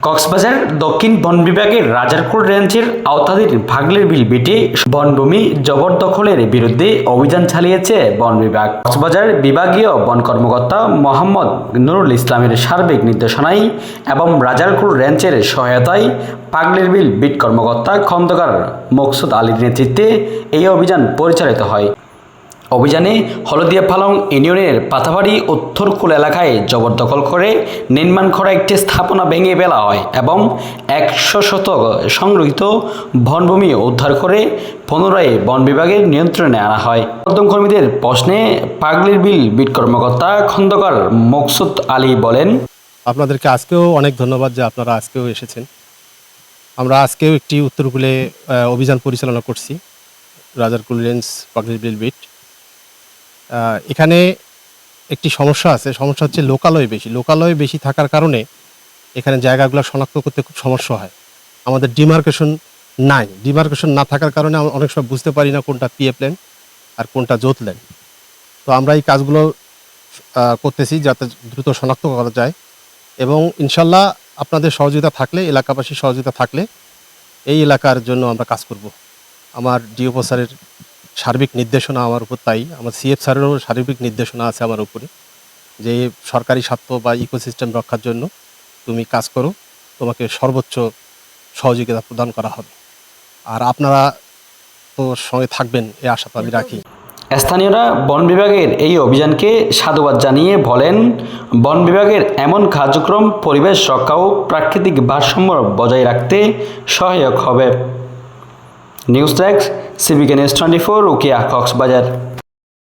কক্সবাজার দক্ষিণ বন বিভাগের রাজারকুল রেঞ্জের আওতাধীন ভাগলের বিল বেটে বনভূমি জবরদখলের বিরুদ্ধে অভিযান চালিয়েছে বন বিভাগ। কক্সবাজার বিভাগীয় বন কর্মকর্তা মোহাম্মদ নুরুল ইসলামের সার্বিক নির্দেশনায় এবং রাজারকুল রেঞ্জের সহায়তায় পাগলের বিল বিট কর্মকর্তা খন্দকার মকসুদ আলীর নেতৃত্বে এই অভিযান পরিচালিত হয়। অভিযানে হলদিয়া পালং ইউনিয়নের পাতাবাড়ি উত্তরকুল এলাকায় জবরদখল করে নির্মাণ করা একটি স্থাপনা ভেঙে ফেলা হয় এবং একশো শতক সংরক্ষিত বনভূমি উদ্ধার করে পুনরায় বন বিভাগের নিয়ন্ত্রণে আনা হয়। উদ্যম কর্মীদের প্রশ্নে পাগলির বিল বিট কর্মকর্তা খন্দকার মকসুদ আলী বলেন, আপনাদেরকে আজকেও অনেক ধন্যবাদ যে আপনারা আজকেও এসেছেন। আমরা আজকেও একটি উত্তরকূলে অভিযান পরিচালনা করছি। রাজারকুল রেঞ্জ পাগলির বিল বিট। এখানে একটি সমস্যা আছে। সমস্যা হচ্ছে লোকালয় বেশি। লোকালয় বেশি থাকার কারণে এখানে জায়গাগুলো শনাক্ত করতে খুব সমস্যা হয়। আমাদের ডিমার্কেশন নাই। ডিমার্কেশন না থাকার কারণে আমরা অনেক সময় বুঝতে পারি না কোনটা পিএ প্ল্যান আর কোনটা জোত ল্যান তো আমরা এই কাজগুলো করতেছি যাতে দ্রুত শনাক্ত করা যায় এবং ইনশাল্লাহ আপনাদের সহযোগিতা থাকলে, এলাকাবাসীর সহযোগিতা থাকলে এই এলাকার জন্য আমরা কাজ করব। আমার ডিওপো স্যারের সার্বিক নির্দেশনা আমার উপর তাই। আমার সিএফ স্যারেরও সার্বিক নির্দেশনা আছে আমার উপরে যে সরকারি স্বার্থ বা ইকোসিস্টেম রক্ষার জন্য তুমি কাজ করো, তোমাকে সর্বোচ্চ সহযোগিতা প্রদান করা হবে। আর আপনারা তো সঙ্গে থাকবেন, এ আশা তো আমি রাখি। স্থানীয়রা বন বিভাগের এই অভিযানকে সাধুবাদ জানিয়ে বলেন, বন বিভাগের এমন কার্যক্রম পরিবেশ রক্ষা ও প্রাকৃতিক ভারসাম্য বজায় রাখতে সহায়ক হবে। News desk সিভিকেন S twenty four Ukhia Cox's Bazar.